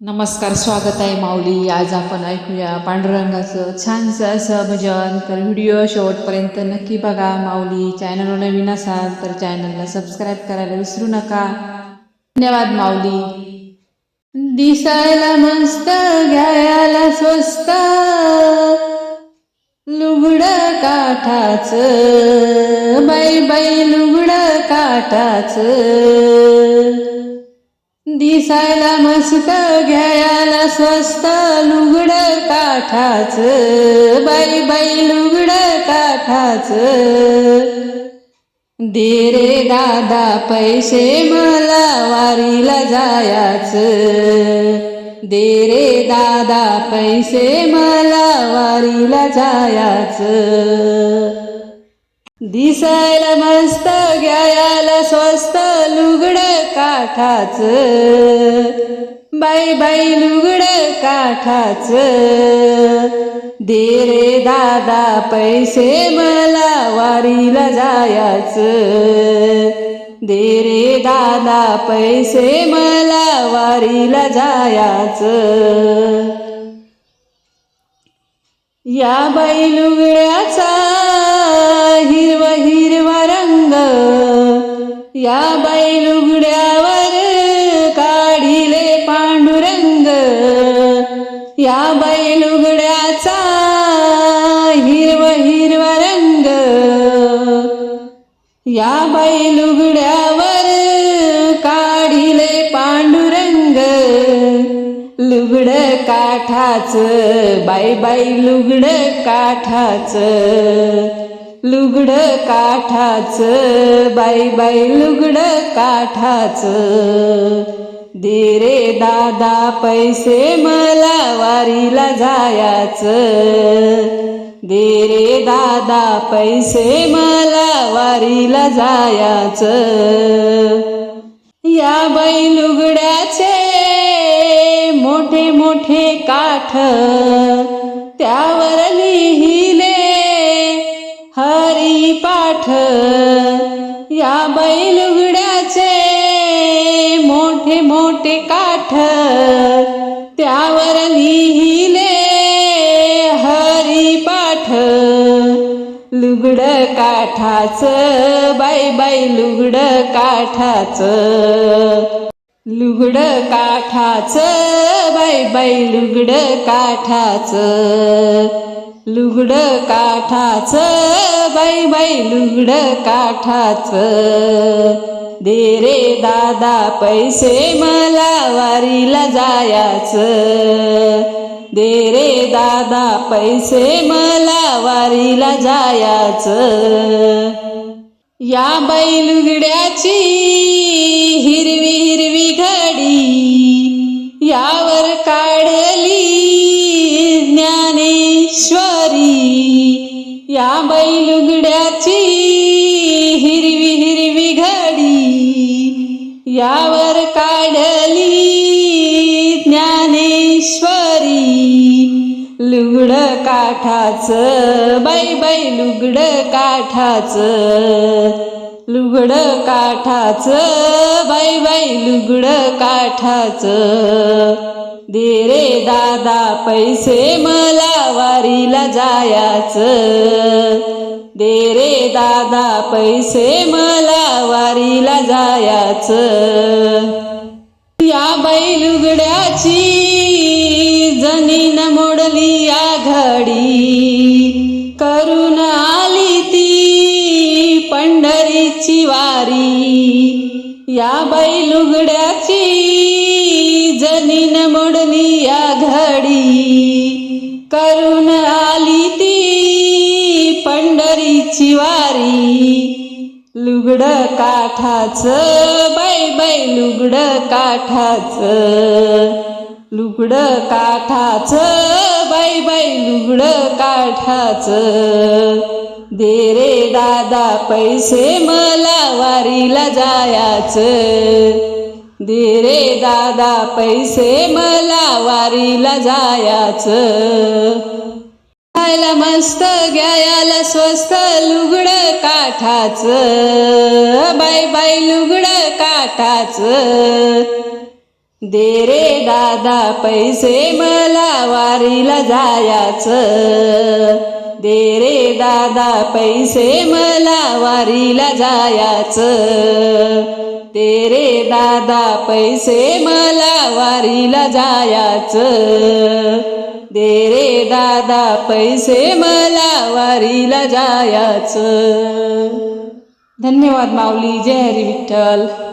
नमस्कार स्वागत आहे माऊली. आज आपण ऐकूया पांडुरंगाचं छानसं असं भजन. तर व्हिडिओ शेवटपर्यंत नक्की बघा माऊली. चॅनलवर नवीन असाल तर चॅनलला सबस्क्राईब करायला विसरू नका. धन्यवाद माऊली. दिसायला मस्त घ्यायला स्वस्त. लुगड काठाच. बाई बाई लुगड काठाच. दिसायला मस्त घ्यायला स्वस्त लुगड काठाच. बाई बाई लुगड काठाच. दे रे दादा पैसे मला वारीला जायाच. दे रे दादा पैसे मला वारीला जायाच. दिसायला मस्त घ्यायला स्वस्त लुगड काठाच. बाई बाई लुगड काठाच. दे रे दादा पैसे मला वारीला जायाच. दे रे दादा पैसे मला वारीला जायाच. या बैलुगड्याचा हिरवा हिरवा रंग या बैलुगड्यावर या बैलुगड्यावर काढिले पांडुरंग. लुगड काठाच बाई बाई लुगड काठाच. लुगड काठाच बाई बाई लुगड काठाच. दे रे दादा पैसे मला वारीला जायाच. दे रे दादा पैसे मला वारीला जायाच. या बैलुगड्याचे मोठे मोठे काठ त्यावर लिहिले हरी पाठ. या बैल काठाच बाई बाई लुगड काठाच. लुगड काठाच बाई बाई लुगड काठाच. लुगड काठाच बाई बाई लुगड काठाच. दे रे दादा पैसे मला वारीला जायाच. दे रे दादा पैसे मला वारीला जायाच. या बैलुगड्याची लुगड काठाच बाई बाई लुगड काठाच. लुगड काठाच बाई बाई लुगड काठाच. दे रे दादा पैसे मला वारीला जायाच. दे रे दादा पैसे मला वारीला जायाचं. घडी करून आली ती पंढरीची वारी. या बैलुगड्याची जनीन मोडली या घडी. करून आली ती पंढरीची वारी. लुगड काठाच बाई बाई लुगड काठाच. लुगड काठाच बाई बाई लुगड काठाचं. दे रे दादा पैसे मला वारीला जायाचं. दे रे दादा पैसे मला वारीला जायाचं. खायला मस्त घ्यायला स्वस्त लुगड काठाचं. Bye bye लुगड काठाचं. दे रे दादा पैसे मला वारीला जायाचं. दे रे दादा पैसे मला वारीला जायाचं. दे रे दादा पैसे मला वारीला जायाचं. दे रे दादा पैसे मला वारीला जायाचं. धन्यवाद माऊली जय हरी विठ्ठल.